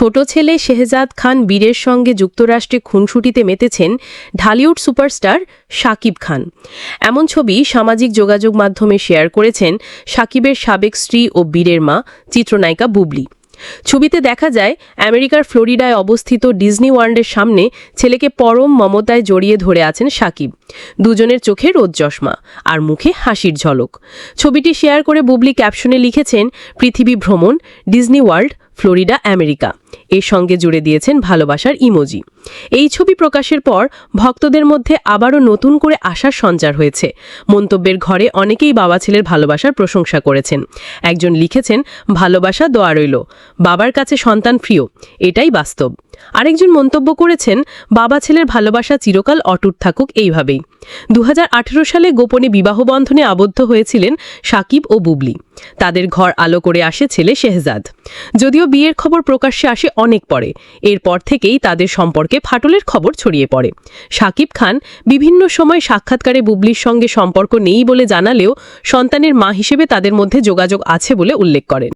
ছোট ছেলে শেহজাদ খান বীরের সঙ্গে যুক্তরাষ্ট্রে খুনসুটিতে মেতেছেন ঢালিউড সুপারস্টার শাকিব খান। এমন ছবি সামাজিক যোগাযোগ মাধ্যমে শেয়ার করেছেন শাকিবের সাবেক স্ত্রী ও বীরের মা, চিত্রনায়িকা বুবলি। ছবিতে দেখা যায়, আমেরিকার ফ্লোরিডায় অবস্থিত ডিজনি ওয়ার্ল্ডের সামনে ছেলেকে পরম মমতায় জড়িয়ে ধরে আছেন সাকিব দুজনের চোখে রোদ চশমা আর মুখে হাসির ঝলক। ছবিটি শেয়ার করে বুবলি ক্যাপশনে লিখেছেন, পৃথিবী ভ্রমণ, ডিজনি ওয়ার্ল্ড ফ্লোরিডা, আমেরিকা। এর সঙ্গে জুড়ে দিয়েছেন ভালোবাসার ইমোজি। এই ছবি প্রকাশের পর ভক্তদের মধ্যে আবারও নতুন করে আশার সঞ্চার হয়েছে। মন্তব্যের ঘরে অনেকেই বাবা ছেলের ভালোবাসার প্রশংসা করেছেন। একজন লিখেছেন, ভালোবাসা দোয়া রইল। বাবার কাছে সন্তান প্রিয়। এটাই বাস্তব। আরেকজন মন্তব্য করেছেন, বাবা ছেলের ভালোবাসা চিরকাল অটুট থাকুক এইভাবেই। দু হাজার আঠেরো সালে গোপনে বিবাহ বন্ধনে আবদ্ধ হয়েছিলেন সাকিব ও বুবলি। তাদের ঘর আলো করে আসে ছেলে শেহজাদ। যদিও বিয়ের খবর প্রকাশ্যে আসে অনেক পরে, এরপর থেকেই তাদের সম্পর্কে ফাটলের খবর ছড়িয়ে পড়ে। সাকিব খান বিভিন্ন সময় সাক্ষাৎকারে বুবলির সঙ্গে সম্পর্ক নেই বলে জানালেও সন্তানের মা হিসেবে তাদের মধ্যে যোগাযোগ আছে বলে উল্লেখ করেন।